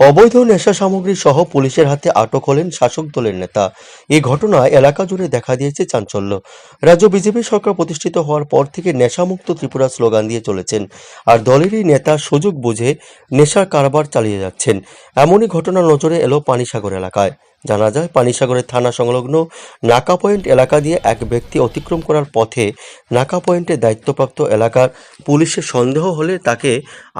অবৈধ নেশা সামগ্রী সহ পুলিশের হাতে আটক হলেন শাসক দলের নেতা। এই ঘটনায় এলাকা জুড়ে দেখা দিয়েছে চাঞ্চল্য। রাজ্য বিজেপি সরকার প্রতিষ্ঠিত হওয়ার পর থেকে নেশামুক্ত ত্রিপুরা স্লোগান দিয়ে চলেছেন। আর দলেরই নেতা সুযোগ বুঝে নেশার কারবার চালিয়ে যাচ্ছেন। এমনই ঘটনা নজরে এলো পানিসাগর এলাকায়। জানা যায়, পানিসাগরের থানা সংলগ্ন নাকা পয়েন্ট এলাকা দিয়ে এক ব্যক্তি অতিক্রম করার পথে নাকা পয়েন্টের দায়িত্বপ্রাপ্ত এলাকার পুলিশের সন্দেহ হলে তাকে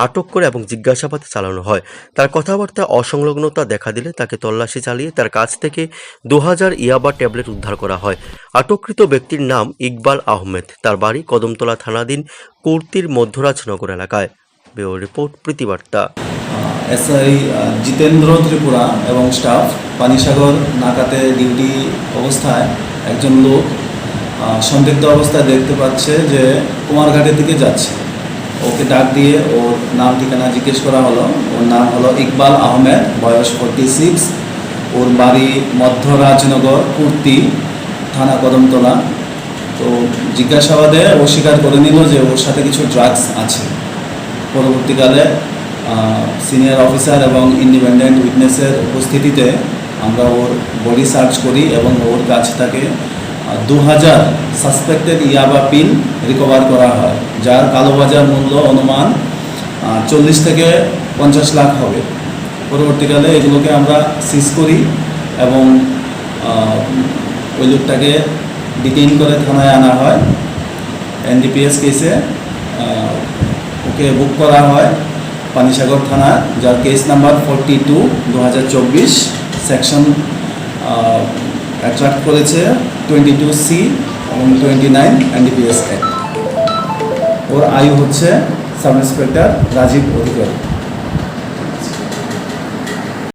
আটক করে এবং জিজ্ঞাসাবাদ চালানো হয়। তার কথাবার্তা অসংলগ্নতা দেখা দিলে তাকে তল্লাশি চালিয়ে তার কাছ থেকে দু হাজার ইয়াবা ট্যাবলেট উদ্ধার করা হয়। আটককৃত ব্যক্তির নাম ইকবাল আহমেদ। তার বাড়ি কদমতলা থানাধীন কুর্তির মধ্যরাজনগর এলাকায়। ব্যুরো রিপোর্ট প্রীতিবার্তা এসআই জিতেন্দ্র ত্রিপুরা এবং স্টাফ পানিসাগর, নাকাতে ডিউটি অবস্থায় একজন লোক সন্দিগ্ধ অবস্থায় দেখতে পাচ্ছে যে কুমারঘাটের দিকে যাচ্ছে। ওকে ডাক দিয়ে ওর নাম ঠিকানা জিজ্ঞেস করা হলো। ওর নাম হলো ইকবাল আহমেদ, বয়স ফোরটি সিক্স ওর বাড়ি মধ্যরাজনগর, কুর্তি, থানা কদমতলা। তো জিজ্ঞাসাবাদে ও স্বীকার করে নিল যে ওর সাথে কিছু ড্রাগস আছে। পরবর্তীকালে সিনিয়র অফিসার এবং ইন্ডিপেন্ডেন্ট উইটনেসের উপস্থিতিতে আমরা ওর বডি সার্চ করি এবং ওর কাছ থেকে দু হাজার সাসপেক্টেড ইয়াবা পিন রিকভার করা হয়, যার কালোবাজার মূল্য অনুমান চল্লিশ থেকে পঞ্চাশ লাখ হবে। পরবর্তীকালে এগুলোকে আমরা সিজ করি এবং ওই লোকটাকে ডিটেইন করে থানায় আনা হয়। এনডিপিএস কেসে ওকে বুক করা হয়। পানিসাগর থানা, যার কেস নাম্বার ফোরটি টু দু হাজার চব্বিশ সেকশন অ্যাট্রাক্ট করেছে টোয়েন্টি টু সি এবং টোয়েন্টি নাইন এনডিপিএস অ্যাক্ট ওর আয়ু হচ্ছে সাব ইন্সপেক্টর রাজীব অধিকারী।